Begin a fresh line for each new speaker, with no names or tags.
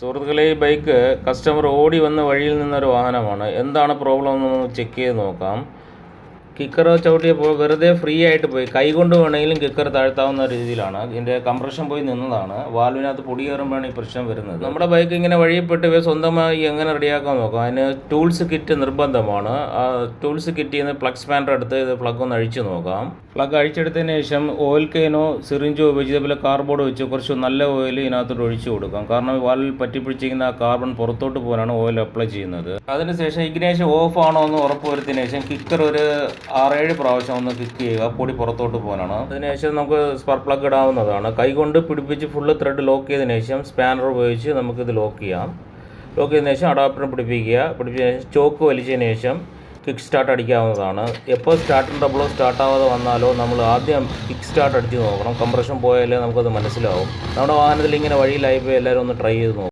സുഹൃത്തുക്കളെ ഈ bike customer ഓടി വന്ന വഴിയിൽ നിന്നൊരു വാഹനമാണ്. എന്താണ് പ്രോബ്ലം എന്ന് ചെക്ക് ചെയ്ത് നോക്കാം. കിക്കർ ചവിട്ടിയപ്പോൾ വെറുതെ ഫ്രീ ആയിട്ട് പോയി. കൈ കൊണ്ട് വേണമെങ്കിലും കിക്കർ താഴ്ത്താവുന്ന രീതിയിലാണ്. ഇതിന്റെ കംപ്രഷൻ പോയി നിന്നതാണ്. വാൽവിനകത്ത് പൊടി കയറുമ്പോഴാണ് ഈ പ്രശ്നം വരുന്നത്. നമ്മുടെ ബൈക്ക് ഇങ്ങനെ വഴിയപ്പെട്ട് പോയി സ്വന്തമായി എങ്ങനെ റെഡിയാക്കാൻ നോക്കാം? അതിന് ടൂൾസ് കിറ്റ് നിർബന്ധമാണ്. ആ ടൂൾസ് കിറ്റിൽ നിന്ന് പ്ലഗ് സ്പാൻഡർ എടുത്ത് ഇത് പ്ലഗ് ഒന്ന് അഴിച്ചു നോക്കാം. പ്ലഗ് അഴിച്ചെടുത്തതിന് ശേഷം ഓയിൽ കെയിനോ സിറിഞ്ചോ ഉപയോഗിച്ച് ഇതേപോലെ കാർബോർഡ് വെച്ച് കുറച്ച് നല്ല ഓയിൽ ഇതിനകത്തോട്ട് ഒഴിച്ചു കൊടുക്കാം. കാരണം വാലിൽ പറ്റിപ്പിടിച്ചിരിക്കുന്ന കാർബൺ പുറത്തോട്ട് പോകാനാണ് ഓയിൽ അപ്ലൈ ചെയ്യുന്നത്. അതിനുശേഷം ഇഗ്നേഷൻ ഓഫ് ആണോ എന്ന് ഉറപ്പ് വരുത്തിയതിനു ശേഷം കിക്കർ ഒരു ആറേഴ് പ്രാവശ്യം ഒന്ന് കിക്ക് ചെയ്യുക. പൊടി പുറത്തോട്ട് പോകാനാണ്. അതിനുശേഷം നമുക്ക് സ്പാർക്ക് പ്ലഗ് ഇടാവുന്നതാണ്. കൈകൊണ്ട് പിടിപ്പിച്ച് ഫുള്ള് ത്രെഡ് ലോക്ക് ചെയ്തതിനു ശേഷം സ്പാനർ ഉപയോഗിച്ച് നമുക്കിത് ലോക്ക് ചെയ്യാം. ലോക്ക് ചെയ്തതിനു ശേഷം അഡാപ്റ്റർ പിടിപ്പിക്കുക. പിടിപ്പിച്ച ശേഷം ചോക്ക് വലിച്ചതിന് ശേഷം കിക്ക് സ്റ്റാർട്ട് അടിക്കാവുന്നതാണ്. എപ്പോൾ സ്റ്റാർട്ടിംഗ് ഡബിളോ സ്റ്റാർട്ട് ആവാതെ വന്നാലോ നമ്മൾ ആദ്യം കിക്ക് സ്റ്റാർട്ട് അടിച്ച് നോക്കണം. കംപ്രഷൻ പോയാലേ നമുക്കത് മനസ്സിലാവും. നമ്മുടെ വാഹനത്തിൽ ഇങ്ങനെ വഴിയിലായിപ്പോൾ എല്ലാവരും ഒന്ന് ട്രൈ ചെയ്ത് നോക്കും.